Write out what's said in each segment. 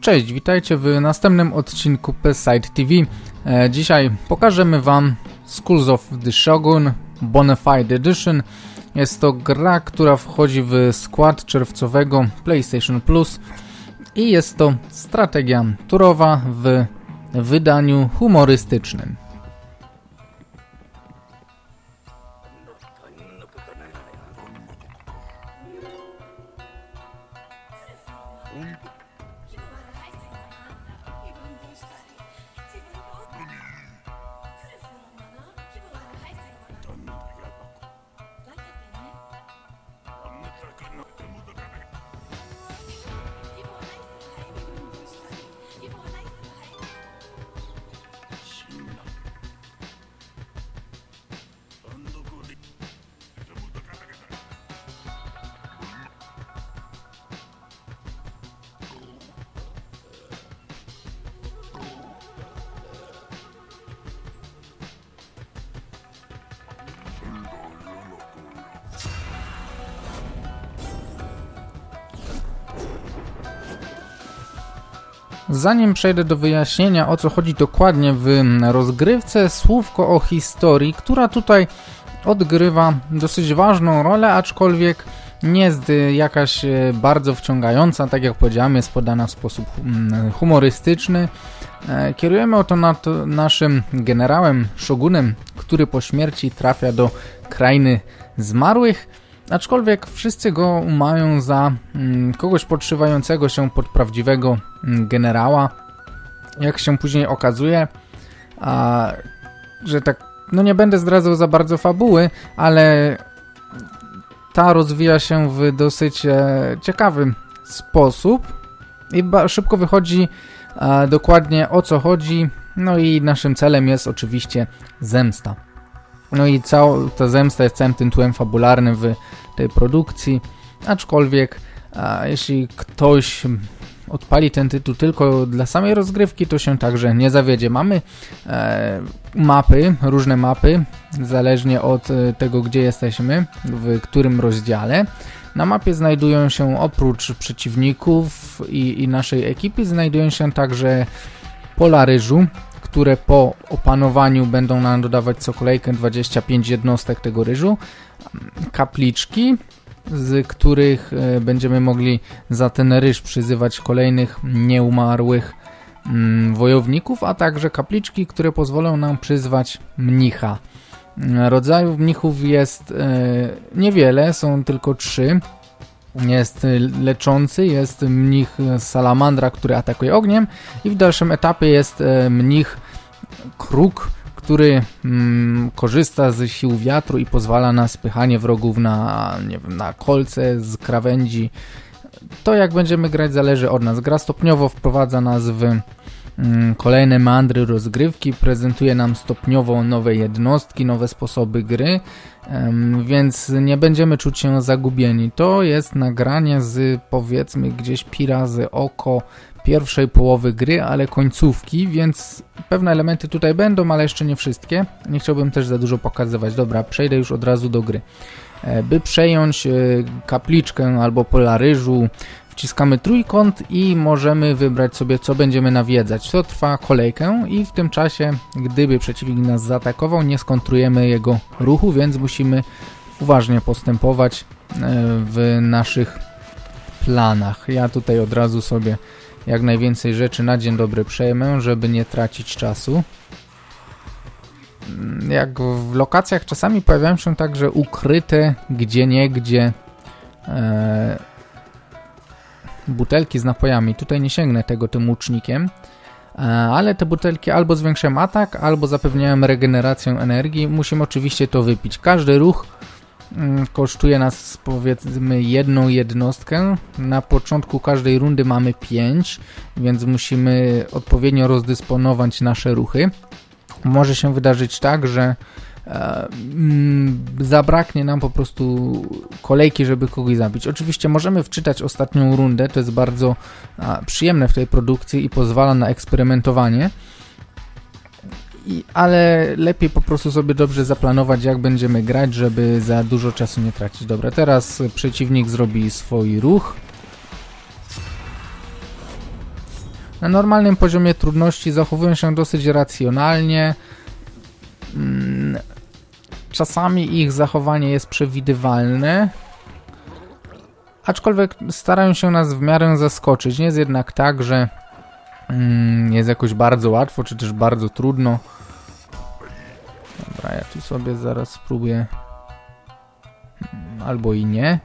Cześć, witajcie w następnym odcinku Peside TV. E, dzisiaj pokażemy Wam Schools of the Shogun Bonafide Edition. Jest to gra, która wchodzi w skład czerwcowego PlayStation Plus i jest to strategia turowa w wydaniu humorystycznym. Zanim przejdę do wyjaśnienia o co chodzi dokładnie w rozgrywce, słówko o historii, która tutaj odgrywa dosyć ważną rolę, aczkolwiek nie jest jakaś e, bardzo wciągająca, tak jak powiedziałem, jest podana w sposób mm, humorystyczny. E, kierujemy oto nad naszym generałem, szogunem, który po śmierci trafia do krainy zmarłych Aczkolwiek wszyscy go mają za mm, kogoś podszywającego się pod prawdziwego mm, generała. Jak się później okazuje, a, że tak, no nie będę zdradzał za bardzo fabuły, ale ta rozwija się w dosyć e, ciekawy sposób i szybko wychodzi dokładnie o co chodzi. No i naszym celem jest oczywiście zemsta. No i cała ta zemsta jest całym tytułem fabularnym w tej produkcji, aczkolwiek a, jeśli ktoś odpali ten tytuł tylko dla samej rozgrywki, to się także nie zawiedzie. Mamy e, mapy, różne mapy, zależnie od e, tego, gdzie jesteśmy, w którym rozdziale. Na mapie znajdują się oprócz przeciwników i, i naszej ekipy, znajdują się także pola ryżu, które po opanowaniu będą nam dodawać co kolejkę 25 jednostek tego ryżu, kapliczki, z których e, będziemy mogli za ten ryż przyzywać kolejnych nieumarłych mm, wojowników, a także kapliczki, które pozwolą nam przyzwać mnicha. Rodzajów mnichów jest e, niewiele, są tylko trzy. Jest leczący, jest mnich salamandra, który atakuje ogniem i w dalszym etapie jest e, mnich kruk, który mm, korzysta z sił wiatru i pozwala na spychanie wrogów na, nie wiem, na kolce z krawędzi. To jak będziemy grać zależy od nas. Gra stopniowo wprowadza nas w kolejne mandry rozgrywki, prezentuje nam stopniowo nowe jednostki, nowe sposoby gry, więc nie będziemy czuć się zagubieni. To jest nagranie z powiedzmy gdzieś pi razy oko pierwszej połowy gry, ale końcówki, więc pewne elementy tutaj będą, ale jeszcze nie wszystkie. Nie chciałbym też za dużo pokazywać. Dobra, przejdę już od razu do gry. E, by przejąć e, kapliczkę albo pola ryżu, wciskamy trójkąt i możemy wybrać sobie co będziemy nawiedzać. To trwa kolejkę i w tym czasie, gdyby przeciwnik nas zaatakował, nie skontrujemy jego ruchu, więc musimy uważnie postępować e, w naszych planach. Ja tutaj od razu sobie jak najwięcej rzeczy na dzień dobry przejmę, żeby nie tracić czasu. Mm, jak w lokacjach czasami pojawiają się także ukryte gdzie niegdzie e, butelki z napojami. Tutaj nie sięgnę tego tym łucznikiem, e, ale te butelki albo zwiększają atak, albo zapewniają regenerację energii. Musimy oczywiście to wypić. Każdy ruch Mm, kosztuje nas powiedzmy jedną jednostkę. Na początku każdej rundy mamy 5, więc musimy odpowiednio rozdysponować nasze ruchy. Może się wydarzyć tak, że zabraknie nam po prostu kolejki, żeby kogoś zabić. Oczywiście możemy wczytać ostatnią rundę, to jest bardzo przyjemne w tej produkcji i pozwala na eksperymentowanie. I, ale lepiej po prostu sobie dobrze zaplanować, jak będziemy grać, żeby za dużo czasu nie tracić. Dobra, teraz przeciwnik zrobi swój ruch. Na normalnym poziomie trudności zachowują się dosyć racjonalnie. Mm, czasami ich zachowanie jest przewidywalne. Aczkolwiek starają się nas w miarę zaskoczyć. Nie jest jednak tak, że mm, jest jakoś bardzo łatwo, czy też bardzo trudno. Dobra, ja tu sobie zaraz spróbuję. Hmm, albo i nie.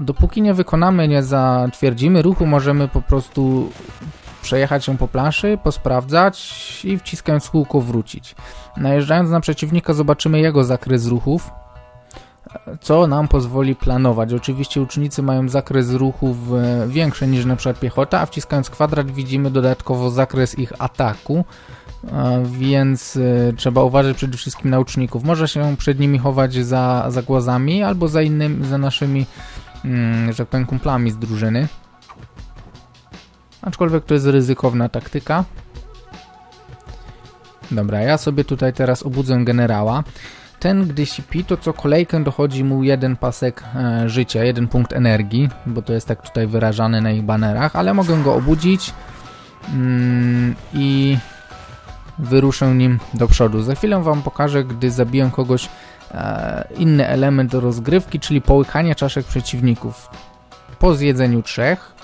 Dopóki nie wykonamy, nie zatwierdzimy ruchu, możemy po prostu przejechać się po planszy, posprawdzać i wciskając kółko wrócić. Najeżdżając na przeciwnika zobaczymy jego zakres ruchów, co nam pozwoli planować. Oczywiście ucznicy mają zakres ruchów e, większy niż przykład piechota, a wciskając kwadrat widzimy dodatkowo zakres ich ataku, e, więc e, trzeba uważać przede wszystkim na uczników. Może się przed nimi chować za, za głazami albo za innymi, za naszymi, mm, że tak powiem, kumplami z drużyny. Aczkolwiek to jest ryzykowna taktyka. Dobra, ja sobie tutaj teraz obudzę generała. Ten, gdy śpi, to co kolejkę dochodzi mu jeden pasek e, życia, jeden punkt energii, bo to jest tak tutaj wyrażane na ich banerach, ale mogę go obudzić mm, i wyruszę nim do przodu. Za chwilę Wam pokażę, gdy zabiję kogoś e, inny element rozgrywki, czyli połykanie czaszek przeciwników. Po zjedzeniu trzech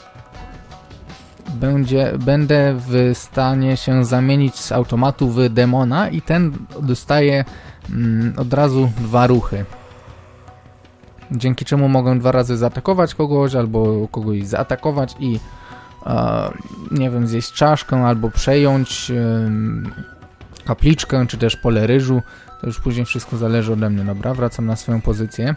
będzie, będę w stanie się zamienić z automatu w demona i ten dostaje mm, od razu dwa ruchy. Dzięki czemu mogę dwa razy zaatakować kogoś albo kogoś zaatakować i e, nie wiem, zjeść czaszkę albo przejąć e, kapliczkę czy też pole ryżu. To już później wszystko zależy ode mnie. Dobra, wracam na swoją pozycję.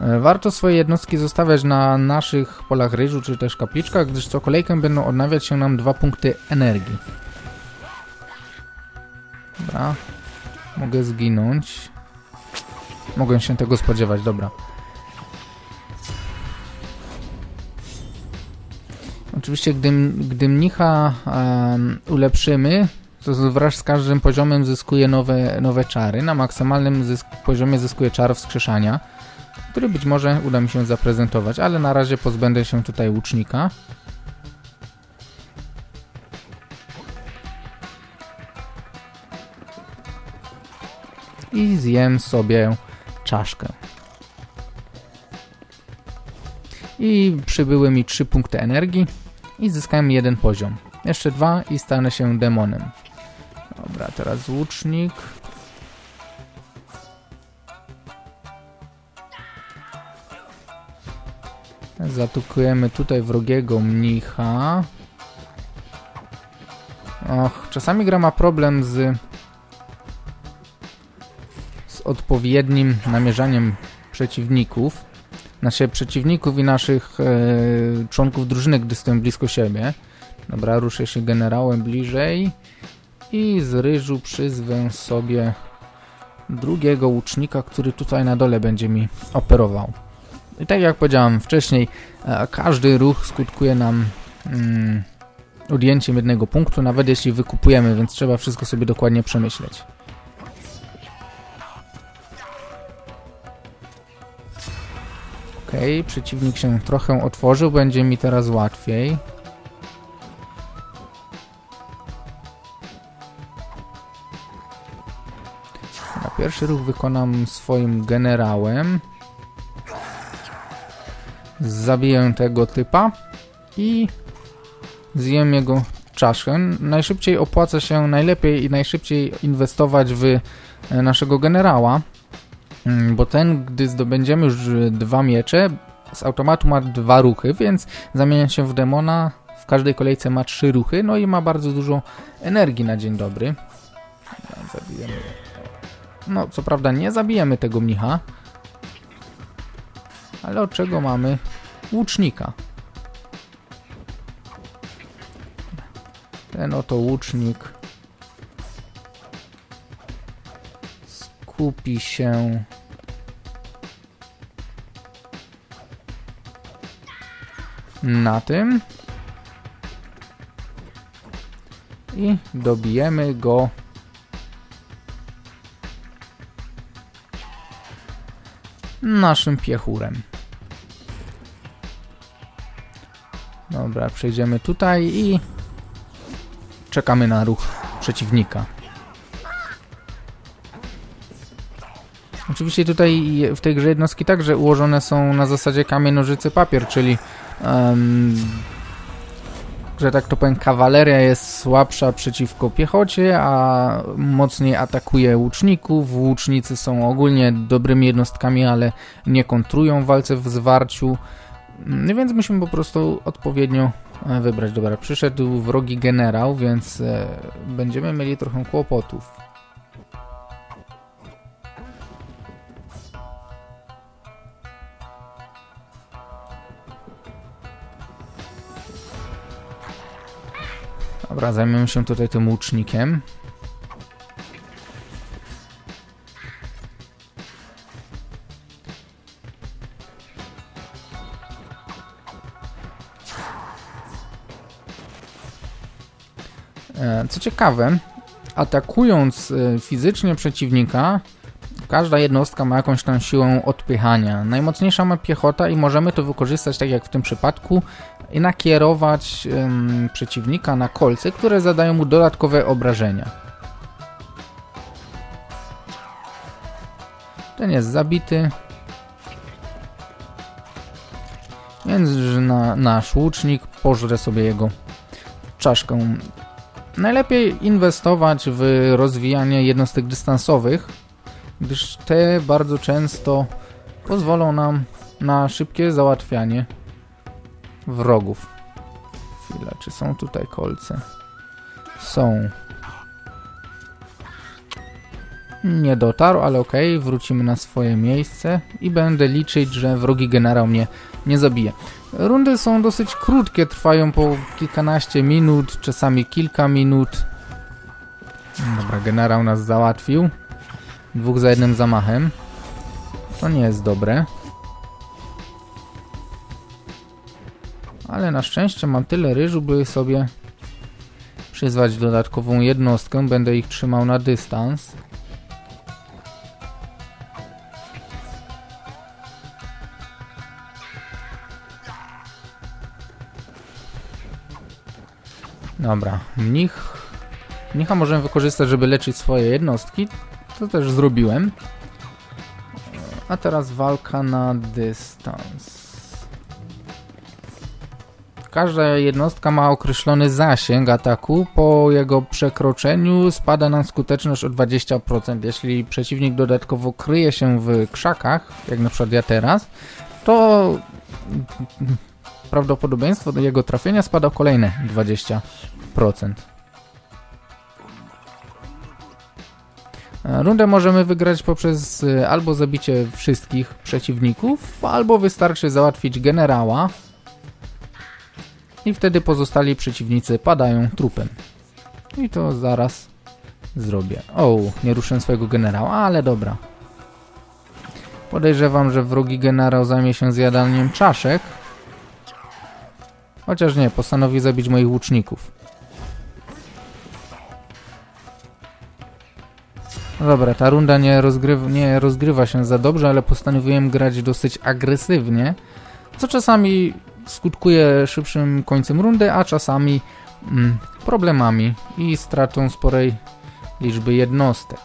E, warto swoje jednostki zostawiać na naszych polach ryżu czy też kapliczkach, gdyż co kolejkę będą odnawiać się nam dwa punkty energii. Dobra. Mogę zginąć. Mogę się tego spodziewać, dobra. Oczywiście, gdy, gdy mnicha um, ulepszymy, to wraz z każdym poziomem zyskuje nowe, nowe czary. Na maksymalnym zysk poziomie zyskuje czar wskrzeszania który być może uda mi się zaprezentować, ale na razie pozbędę się tutaj łucznika. I zjem sobie czaszkę. I przybyły mi 3 punkty energii i zyskałem jeden poziom. Jeszcze dwa i stanę się demonem. Dobra, teraz łucznik. Zatukujemy tutaj wrogiego mnicha. Och, czasami gra ma problem z, z odpowiednim namierzaniem przeciwników. Naszych przeciwników i naszych e, członków drużyny, gdy stoją blisko siebie. Dobra, ruszę się generałem bliżej i z ryżu przyzwę sobie drugiego łucznika, który tutaj na dole będzie mi operował. I tak jak powiedziałem wcześniej, e, każdy ruch skutkuje nam mm, odjęciem jednego punktu, nawet jeśli wykupujemy, więc trzeba wszystko sobie dokładnie przemyśleć. Ok, przeciwnik się trochę otworzył, będzie mi teraz łatwiej. Na pierwszy ruch wykonam swoim generałem zabiję tego typa i zjem jego czaszkę. Najszybciej opłaca się, najlepiej i najszybciej inwestować w e, naszego generała, mm, bo ten, gdy zdobędziemy już dwa miecze, z automatu ma dwa ruchy, więc zamienia się w demona, w każdej kolejce ma trzy ruchy, no i ma bardzo dużo energii na dzień dobry. Zabijemy. No, co prawda nie zabijemy tego mnicha, ale od czego mamy łucznika? Ten oto łucznik skupi się na tym i dobijemy go naszym piechurem. Dobra, przejdziemy tutaj i czekamy na ruch przeciwnika. Oczywiście tutaj w tej grze jednostki także ułożone są na zasadzie kamień, nożycy, papier, czyli um, że tak to powiem, kawaleria jest słabsza przeciwko piechocie, a mocniej atakuje łuczników. Łucznicy są ogólnie dobrymi jednostkami, ale nie kontrują walce w zwarciu. No więc musimy po prostu odpowiednio e, wybrać. Dobra, przyszedł wrogi generał, więc e, będziemy mieli trochę kłopotów. Dobra, zajmiemy się tutaj tym łucznikiem. E, co ciekawe, atakując e, fizycznie przeciwnika, każda jednostka ma jakąś tam siłę odpychania. Najmocniejsza ma piechota i możemy to wykorzystać tak jak w tym przypadku i nakierować ym, przeciwnika na kolce, które zadają mu dodatkowe obrażenia. Ten jest zabity. Więc na, nasz łucznik pożre sobie jego czaszkę. Najlepiej inwestować w rozwijanie jednostek dystansowych, gdyż te bardzo często pozwolą nam na szybkie załatwianie wrogów. Chwila, czy są tutaj kolce? Są. Nie dotarł, ale ok, wrócimy na swoje miejsce i będę liczyć, że wrogi generał mnie nie zabije. Rundy są dosyć krótkie, trwają po kilkanaście minut, czasami kilka minut. Dobra, generał nas załatwił. Dwóch za jednym zamachem. To nie jest dobre. Ale na szczęście mam tyle ryżu, by sobie przyzwać dodatkową jednostkę. Będę ich trzymał na dystans. Dobra, mnich. Mnicha możemy wykorzystać, żeby leczyć swoje jednostki. To też zrobiłem. A teraz walka na dystans. Każda jednostka ma określony zasięg ataku. Po jego przekroczeniu spada nam skuteczność o 20%. Jeśli przeciwnik dodatkowo kryje się w krzakach, jak na przykład ja teraz, to prawdopodobieństwo do jego trafienia spada o kolejne 20%. Rundę możemy wygrać poprzez y, albo zabicie wszystkich przeciwników, albo wystarczy załatwić generała, i wtedy pozostali przeciwnicy padają trupem. I to zaraz zrobię. O, nie ruszę swojego generała, ale dobra. Podejrzewam, że wrogi generał zajmie się zjadaniem czaszek. Chociaż nie, postanowi zabić moich łuczników. No dobra, ta runda nie, nie rozgrywa się za dobrze, ale postanowiłem grać dosyć agresywnie, co czasami skutkuje szybszym końcem rundy, a czasami mm, problemami i stratą sporej liczby jednostek.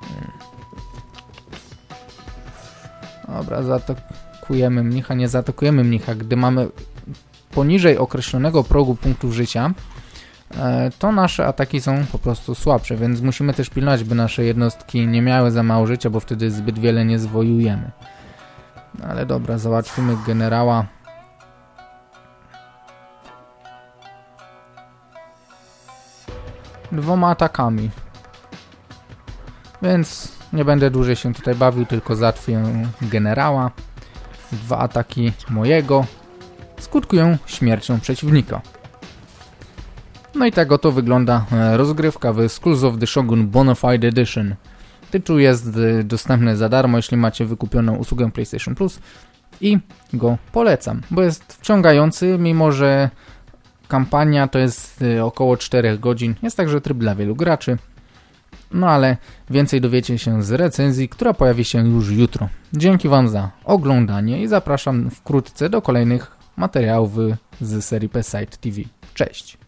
Hmm. Dobra, zaatakujemy mnicha, nie zaatakujemy mnicha, gdy mamy poniżej określonego progu punktów życia, e, to nasze ataki są po prostu słabsze, więc musimy też pilnować, by nasze jednostki nie miały za mało życia, bo wtedy zbyt wiele nie zwojujemy. Ale dobra, załatwimy generała. Dwoma atakami. Więc nie będę dłużej się tutaj bawił, tylko zatwię generała. Dwa ataki mojego skutkują śmiercią przeciwnika. No i tak oto wygląda e, rozgrywka w Schools of the Shogun Bonafide Edition. Tytuł jest y, dostępny za darmo, jeśli macie wykupioną usługę PlayStation Plus i go polecam, bo jest wciągający, mimo że kampania to jest y, około 4 godzin. Jest także tryb dla wielu graczy No ale więcej dowiecie się z recenzji, która pojawi się już jutro. Dzięki Wam za oglądanie i zapraszam wkrótce do kolejnych materiałów z serii P-Site TV. Cześć!